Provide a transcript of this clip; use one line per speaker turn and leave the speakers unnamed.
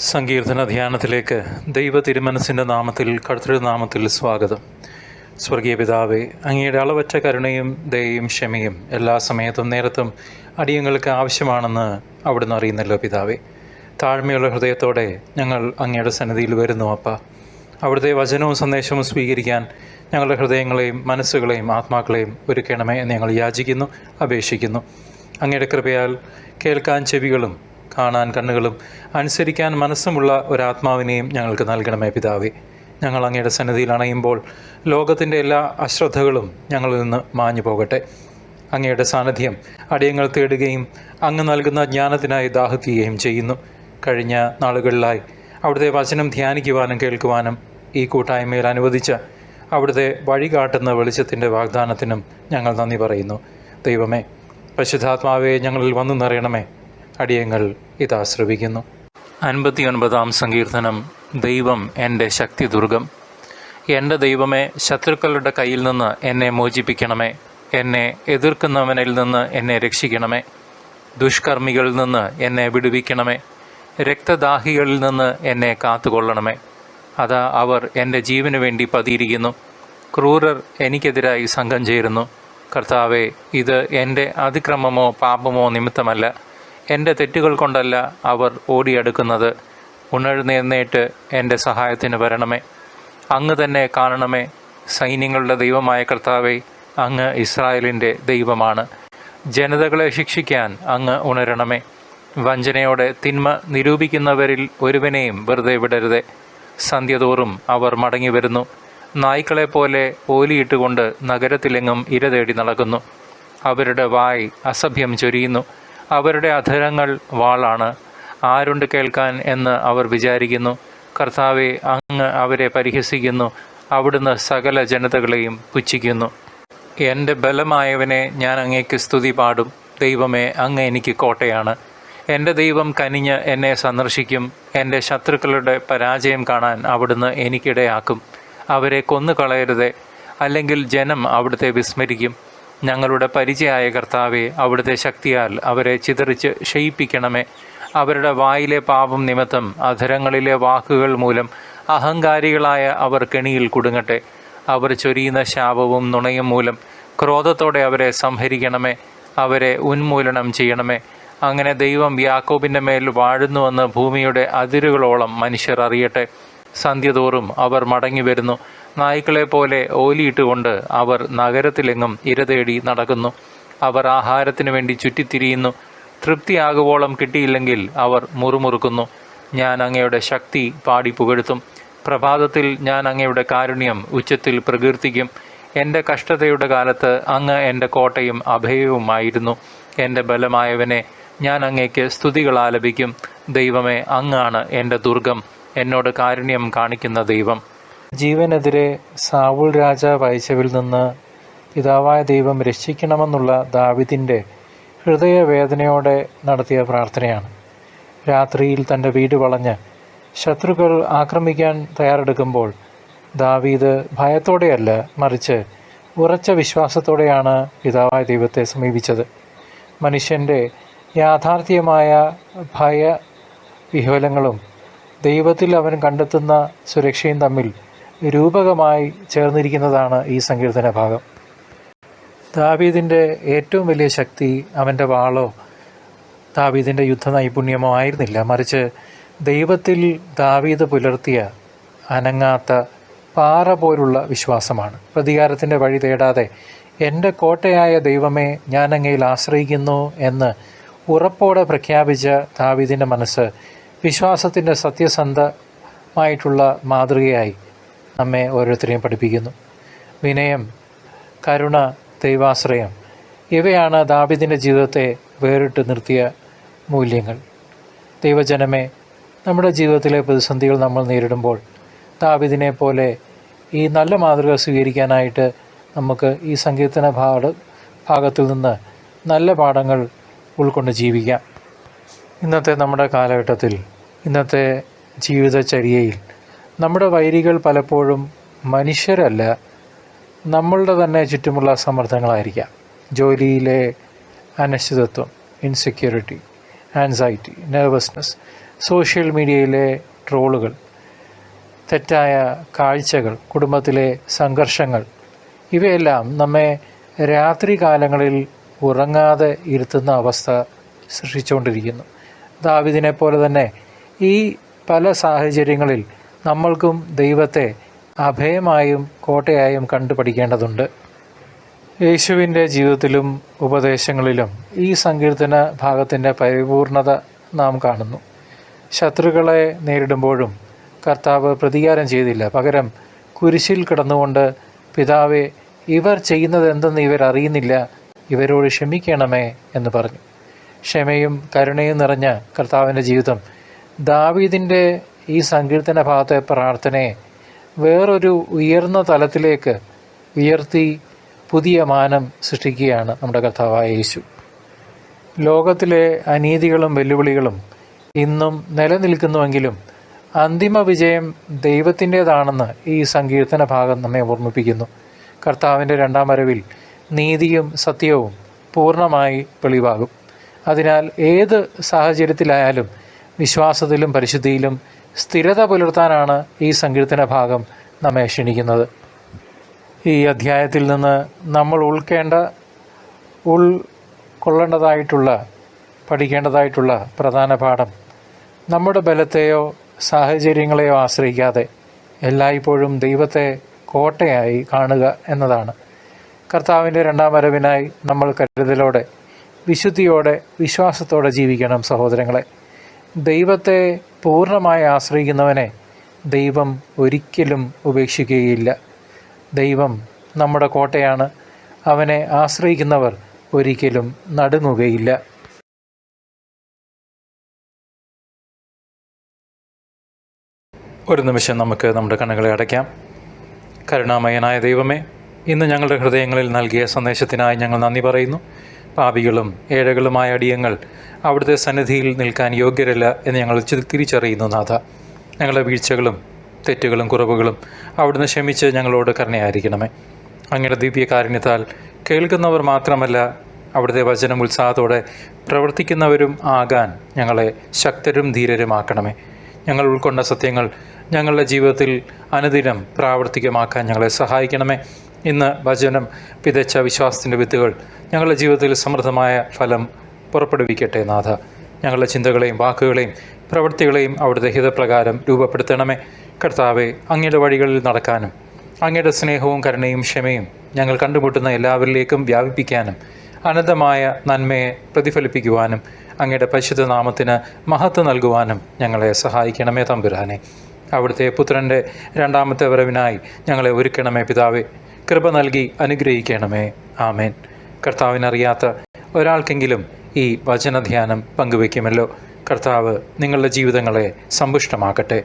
സങ്കീർത്തന ധ്യാനത്തിലേക്ക് ദൈവ തിരുമനസിന്റെ നാമത്തിൽ കർത്തൃനാമത്തിൽ സ്വാഗതം. സ്വർഗീയ പിതാവെ അങ്ങയുടെ അളവറ്റ കരുണയും ദയയും ക്ഷമയും എല്ലാ സമയത്തും നേരത്തും അടിയങ്ങൾക്ക് ആവശ്യമാണെന്ന് അവിടുന്ന് അറിയുന്നല്ലോ പിതാവെ. താഴ്മയുള്ള ഹൃദയത്തോടെ ഞങ്ങൾ അങ്ങയുടെ സന്നിധിയിൽ വരുന്നു അപ്പ. അവിടുത്തെ വചനവും സന്ദേശവും സ്വീകരിക്കാൻ ഞങ്ങളുടെ ഹൃദയങ്ങളെയും മനസ്സുകളെയും ആത്മാക്കളെയും ഒരുക്കണമേ എന്ന് ഞങ്ങൾ യാചിക്കുന്നു അപേക്ഷിക്കുന്നു. അങ്ങയുടെ കൃപയാൽ കേൾക്കാൻ ചെവികളും കാണാൻ കണ്ണുകളും അനുസരിക്കാൻ മനസ്സുമുള്ള ഒരാത്മാവിനെയും ഞങ്ങൾക്ക് നൽകണമേ പിതാവേ. ഞങ്ങൾ അങ്ങയുടെ സന്നിധിയിൽ അണയുമ്പോൾ ലോകത്തിന്റെ എല്ലാ അശ്രദ്ധകളും ഞങ്ങളിൽ നിന്ന് മാഞ്ഞു പോകട്ടെ. അങ്ങയുടെ സാന്നിധ്യം അടിയങ്ങൾ തേടുകയും അങ്ങ് നൽകുന്ന ജ്ഞാനത്തിനായി ദാഹിക്കുകയും ചെയ്യുന്നു. കഴിഞ്ഞ നാളുകളിലായി അവിടുത്തെ വചനം ധ്യാനിക്കുവാനും കേൾക്കുവാനും ഈ കൂട്ടായ്മയിൽ അനുവദിച്ച അവിടുത്തെ വഴി വഴികാട്ടുന്ന വെളിച്ചത്തിന്റെ വാഗ്ദാനത്തിനും ഞങ്ങൾ നന്ദി പറയുന്നു. ദൈവമേ പരിശുദ്ധാത്മാവെ ഞങ്ങളിൽ വന്നു നിറയണമേ. അടിയങ്ങൾ ഇതാ ശ്രവിക്കുന്നു. അൻപത്തിയൊൻപതാം സങ്കീർത്തനം ദൈവം എന്റെ ശക്തി ദുർഗം എന്റെ ദൈവമേ ശത്രുക്കളുടെ കയ്യിൽ നിന്ന് എന്നെ മോചിപ്പിക്കണമേ. എന്നെ എതിർക്കുന്നവനിൽ നിന്ന് എന്നെ രക്ഷിക്കണമേ. ദുഷ്കർമ്മികളിൽ നിന്ന് എന്നെ വിടുവിക്കണമേ. രക്തദാഹികളിൽ നിന്ന് എന്നെ കാത്തുകൊള്ളണമേ. അതാ അവർ എന്റെ ജീവന് വേണ്ടി പതിയിരിക്കുന്നു. ക്രൂരർ എനിക്കെതിരായി സംഘം ചേരുന്നു. കർത്താവെ ഇത് എന്റെ അതിക്രമമോ പാപമോ നിമിത്തമല്ല. എന്റെ തെറ്റുകൾ കൊണ്ടല്ല അവർ ഓടിയെടുക്കുന്നത്. ഉണർന്നേന്നേറ്റ് എന്റെ സഹായത്തിന് വരണമേ. അങ്ങ് തന്നെ കാണണമേ. സൈന്യങ്ങളുടെ ദൈവമായ കർത്താവെ അങ്ങ് ഇസ്രായേലിന്റെ ദൈവമാണ്. ജനതകളെ ശിക്ഷിക്കാൻ അങ്ങ് ഉണരണമേ. വഞ്ചനയോടെ തിന്മ നിരൂപിക്കുന്നവരിൽ ഒരുവനെയും വെറുതെ വിടരുതേ. സന്ധ്യതോറും അവർ മടങ്ങി വരുന്നു. നായ്ക്കളെ പോലെ ഓലിയിട്ടുകൊണ്ട് നഗരത്തിലെങ്ങും ഇര തേടി നടക്കുന്നു. അവരുടെ വായ് അസഭ്യം ചൊരിയുന്നു. അവരുടെ അധരങ്ങൾ വാളാണ്. ആരുണ്ട് കേൾക്കാൻ എന്ന് അവർ വിചാരിക്കുന്നു. കർത്താവെ അങ്ങ് അവരെ പരിഹസിക്കുന്നു. അവിടുന്ന് സകല ജനതകളെയും പുച്ഛിക്കുന്നു. എന്റെ ബലമായവനെ ഞാൻ അങ്ങേക്ക് സ്തുതി പാടും. ദൈവമേ അങ്ങ് എനിക്ക് കോട്ടയാണ്. എന്റെ ദൈവം കനിഞ്ഞ് എന്നെ സന്ദർശിക്കും. എന്റെ ശത്രുക്കളുടെ പരാജയം കാണാൻ അവിടുന്ന് എനിക്കിടയാക്കും. അവരെ കൊന്നുകളയരുതേ. അല്ലെങ്കിൽ ജനം അവിടുത്തെ വിസ്മരിക്കും. ഞങ്ങളുടെ പരിചയായ കർത്താവെ അവിടുത്തെ ശക്തിയാൽ അവരെ ചിതറിച്ച് ക്ഷയിപ്പിക്കണമേ. അവരുടെ വായിലെ പാപം നിമിത്തം അധരങ്ങളിലെ വാക്കുകൾ മൂലം അഹങ്കാരികളായ അവർ കെണിയിൽ കുടുങ്ങട്ടെ. അവർ ചൊരിയുന്ന ശാപവും നുണയും മൂലം ക്രോധത്തോടെ അവരെ സംഹരിക്കണമേ. അവരെ ഉന്മൂലനം ചെയ്യണമേ. അങ്ങനെ ദൈവം യാക്കോബിന്റെ മേൽ വാഴുന്നുവെന്ന് ഭൂമിയുടെ അതിരുകളോളം മനുഷ്യർ അറിയട്ടെ. സന്ധ്യതോറും അവർ മടങ്ങി വരുന്നു. നായ്ക്കളെ പോലെ ഓലിയിട്ടുകൊണ്ട് അവർ നഗരത്തിലെങ്ങും ഇരതേടി നടക്കുന്നു. അവർ ആഹാരത്തിനു വേണ്ടി ചുറ്റിത്തിരിയുന്നു. തൃപ്തിയാകുവോളം കിട്ടിയില്ലെങ്കിൽ അവർ മുറുമുറുക്കുന്നു. ഞാൻ അങ്ങയുടെ ശക്തി പാടി പുകഴ്ത്തും. പ്രഭാതത്തിൽ ഞാൻ അങ്ങയുടെ കാരുണ്യം ഉച്ചത്തിൽ പ്രകീർത്തിക്കും. എന്റെ കഷ്ടതയുടെ കാലത്ത് അങ്ങ് എന്റെ കോട്ടയും അഭയവുമായിരുന്നു എന്റെ ബലമായവനെ ഞാൻ അങ്ങേക്ക് സ്തുതികൾ ആലപിക്കും ദൈവമേ അങ്ങാണ് എന്റെ ദുർഗം. എന്നോട് കാരുണ്യം കാണിക്കുന്ന ദൈവം. ജീവനെതിരെ സാവുൾ രാജാവ് അയച്ചവിൽ നിന്ന് പിതാവായ ദൈവം രക്ഷിക്കണമെന്നുള്ള ദാവിദിന്റെ ഹൃദയവേദനയോടെ നടത്തിയ പ്രാർത്ഥനയാണ്. രാത്രിയിൽ തന്റെ വീട് വളഞ്ഞ് ശത്രുക്കൾ ആക്രമിക്കാൻ തയ്യാറെടുക്കുമ്പോൾ ദാവീദ് ഭയത്തോടെയല്ല മറിച്ച് ഉറച്ച വിശ്വാസത്തോടെയാണ് പിതാവായ ദൈവത്തെ സമീപിച്ചത്. മനുഷ്യന്റെ യാഥാർത്ഥ്യമായ ഭയ വിഹ്വലങ്ങളും ദൈവത്തിൽ അവൻ കണ്ടെത്തുന്ന സുരക്ഷയും തമ്മിൽ രൂപകമായി ചേർന്നിരിക്കുന്നതാണ് ഈ സങ്കീർത്തന ഭാഗം. ദാവീദിന്റെ ഏറ്റവും വലിയ ശക്തി അവന്റെ വാളോ ദാവീദിന്റെ യുദ്ധ നൈപുണ്യമോ ആയിരുന്നില്ല. മറിച്ച് ദൈവത്തിൽ ദാവീദ് പുലർത്തിയ അനങ്ങാത്ത പാറ പോലുള്ള വിശ്വാസമാണ്. പ്രതികാരത്തിന്റെ വഴി തേടാതെ എന്റെ കോട്ടയായ ദൈവമേ ഞാനങ്ങയിൽ ആശ്രയിക്കുന്നു എന്ന് ഉറപ്പോടെ പ്രഖ്യാപിച്ച ദാവീദിന്റെ മനസ്സ് വിശ്വാസത്തിന്റെ സത്യസന്ധമായിട്ടുള്ള മാതൃകയായി നമ്മെ ഓരോരുത്തരെയും പഠിപ്പിക്കുന്നു. വിനയം കരുണ ദൈവാശ്രയം ഇവയാണ് ദാബിദിന്റെ ജീവിതത്തെ വേറിട്ട് നിർത്തിയ മൂല്യങ്ങൾ. ദൈവജനമേ നമ്മുടെ ജീവിതത്തിലെ പ്രതിസന്ധികൾ നമ്മൾ നേരിടുമ്പോൾ ദാബിദിനെ പോലെ ഈ നല്ല മാതൃക സ്വീകരിക്കാനായിട്ട് നമുക്ക് ഈ സങ്കീർത്തന ഭാഗ ഭാഗത്തിൽ നിന്ന് നല്ല പാഠങ്ങൾ ഉൾക്കൊണ്ട് ജീവിക്കാം. ഇന്നത്തെ നമ്മുടെ കാലഘട്ടത്തിൽ ഇന്നത്തെ ജീവിതചര്യയിൽ നമ്മുടെ വൈരികൾ പലപ്പോഴും മനുഷ്യരല്ല നമ്മളുടെ തന്നെ ചുറ്റുമുള്ള സമ്മർദ്ദങ്ങളായിരിക്കാം. ജോലിയിലെ അനിശ്ചിതത്വം ഇൻസെക്യൂരിറ്റി ആൻസൈറ്റി നെർവസ്നെസ് സോഷ്യൽ മീഡിയയിലെ ട്രോളുകൾ തെറ്റായ കാഴ്ചകൾ കുടുംബത്തിലെ സംഘർഷങ്ങൾ ഇവയെല്ലാം നമ്മെ രാത്രി കാലങ്ങളിൽ ഉറങ്ങാതെ ഇരുത്തുന്ന അവസ്ഥ സൃഷ്ടിച്ചുകൊണ്ടിരിക്കുന്നു. ദാവിദിനെ പോലെ തന്നെ ഈ പല സാഹചര്യങ്ങളിൽ നമ്മൾക്കും ദൈവത്തെ അഭയമായും കോട്ടയായും കണ്ടു പഠിക്കേണ്ടതുണ്ട് യേശുവിന്റെ ജീവിതത്തിലും ഉപദേശങ്ങളിലും ഈ സങ്കീർത്തന ഭാഗത്തിന്റെ പരിപൂർണത നാം കാണുന്നു. ശത്രുക്കളെ നേരിടുമ്പോഴും കർത്താവ് പ്രതികാരം ചെയ്തില്ല. പകരം കുരിശിൽ കിടന്നുകൊണ്ട് പിതാവെ ഇവർ ചെയ്യുന്നത് എന്തെന്ന് ഇവർ അറിയുന്നില്ല ഇവരോട് ക്ഷമിക്കണമേ എന്ന് പറഞ്ഞു. ക്ഷമയും കരുണയും നിറഞ്ഞ കർത്താവിന്റെ ജീവിതം. ദാവീദിന്റെ ഈ സങ്കീർത്തന ഭാഗത്തെ പ്രാർത്ഥനയെ വേറൊരു ഉയർന്ന തലത്തിലേക്ക് ഉയർത്തി പുതിയ മാനം സൃഷ്ടിക്കുകയാണ് നമ്മുടെ കർത്താവായ യേശു. ലോകത്തിലെ അനീതികളും വെല്ലുവിളികളും ഇന്നും നിലനിൽക്കുന്നുവെങ്കിലും അന്തിമ വിജയം ദൈവത്തിന്റേതാണെന്ന് ഈ സങ്കീർത്തന ഭാഗം നമ്മെ ഓർമ്മിപ്പിക്കുന്നു. കർത്താവിന്റെ രണ്ടാം വരവിൽ നീതിയും സത്യവും പൂർണമായി വെളിവാകും. അതിനാൽ ഏത് സാഹചര്യത്തിലായാലും വിശ്വാസത്തിലും പരിശുദ്ധിയിലും സ്ഥിരത പുലർത്താനാണ് ഈ സങ്കീർത്തന ഭാഗം നമ്മെ ക്ഷണിക്കുന്നത്. ഈ അധ്യായത്തിൽ നിന്ന് നമ്മൾ ഉൾക്കേണ്ട ഉൾക്കൊള്ളേണ്ടതായിട്ടുള്ള പഠിക്കേണ്ടതായിട്ടുള്ള പ്രധാന പാഠം നമ്മുടെ ബലത്തെയോ സാഹചര്യങ്ങളെയോ ആശ്രയിക്കാതെ എല്ലായ്പ്പോഴും ദൈവത്തെ കോട്ടയായി കാണുക എന്നതാണ്. കർത്താവിന്റെ രണ്ടാം വരവിനായി നമ്മൾ കരുതലോടെ വിശുദ്ധിയോടെ വിശ്വാസത്തോടെ ജീവിക്കണം സഹോദരങ്ങളെ. ദൈവത്തെ പൂർണമായി ആശ്രയിക്കുന്നവനെ ദൈവം ഒരിക്കലും ഉപേക്ഷിക്കുകയില്ല. ദൈവം നമ്മുടെ കോട്ടയാണ്. അവനെ ആശ്രയിക്കുന്നവർ ഒരിക്കലും നടുങ്ങുകയില്ല. ഒരു നിമിഷം നമുക്ക് നമ്മുടെ കണ്ണുകളെ അടയ്ക്കാം. കരുണാമയനായ ദൈവമേ ഇന്ന് ഞങ്ങളുടെ ഹൃദയങ്ങളിൽ നൽകിയ സന്ദേശത്തിനായി ഞങ്ങൾ നന്ദി പറയുന്നു. പാപികളും ഏഴകളുമായ അടിയങ്ങൾ അവിടുത്തെ സന്നിധിയിൽ നിൽക്കാൻ യോഗ്യരല്ല എന്ന് ഞങ്ങൾ തിരിച്ചറിയുന്നു നാഥ. ഞങ്ങളുടെ വീഴ്ചകളും തെറ്റുകളും കുറവുകളും അവിടുന്ന് ക്ഷമിച്ച് ഞങ്ങളോട് കരുണയായിരിക്കണമേ. അങ്ങയുടെ ദിവ്യകാരുണ്യത്താൽ കേൾക്കുന്നവർ മാത്രമല്ല അവിടുത്തെ വചനം ഉത്സാഹത്തോടെ പ്രവർത്തിക്കുന്നവരും ആകാൻ ഞങ്ങളെ ശക്തരും ധീരരുമാക്കണമേ. ഞങ്ങൾ ഉൾക്കൊണ്ട സത്യങ്ങൾ ഞങ്ങളുടെ ജീവിതത്തിൽ അനുദിനം പ്രാവർത്തികമാക്കാൻ ഞങ്ങളെ സഹായിക്കണമേ. ഇന്ന് വചനം വിതച്ച വിശ്വാസത്തിന്റെ വിത്തുകൾ ഞങ്ങളുടെ ജീവിതത്തിൽ സമൃദ്ധമായ ഫലം പുറപ്പെടുവിക്കട്ടെ നാഥ. ഞങ്ങളുടെ ചിന്തകളെയും വാക്കുകളെയും പ്രവൃത്തികളെയും അവിടുത്തെ ഹിതപ്രകാരം രൂപപ്പെടുത്തണമേ. കർത്താവെ അങ്ങയുടെ വഴികളിൽ നടക്കാനും അങ്ങയുടെ സ്നേഹവും കരുണയും ക്ഷമയും ഞങ്ങൾ കണ്ടുമുട്ടുന്ന എല്ലാവരിലേക്കും വ്യാപിപ്പിക്കാനും അനന്തമായ നന്മയെ പ്രതിഫലിപ്പിക്കുവാനും അങ്ങയുടെ പരിശുദ്ധ നാമത്തിന് മഹത്വം നൽകുവാനും ഞങ്ങളെ സഹായിക്കണമേ തമ്പുരാനെ. അവിടുത്തെ പുത്രന്റെ രണ്ടാമത്തെ വരവിനായി ഞങ്ങളെ ഒരുക്കണമേ പിതാവെ. കൃപ നൽകി അനുഗ്രഹിക്കണമേ. ആമേൻ. കർത്താവിനറിയാത്ത ഒരാൾക്കെങ്കിലും ഈ വചനധ്യാനം പങ്കുവയ്ക്കുമല്ലോ. കർത്താവ് നിങ്ങളുടെ ജീവിതങ്ങളെ സമ്പുഷ്ടമാക്കട്ടെ.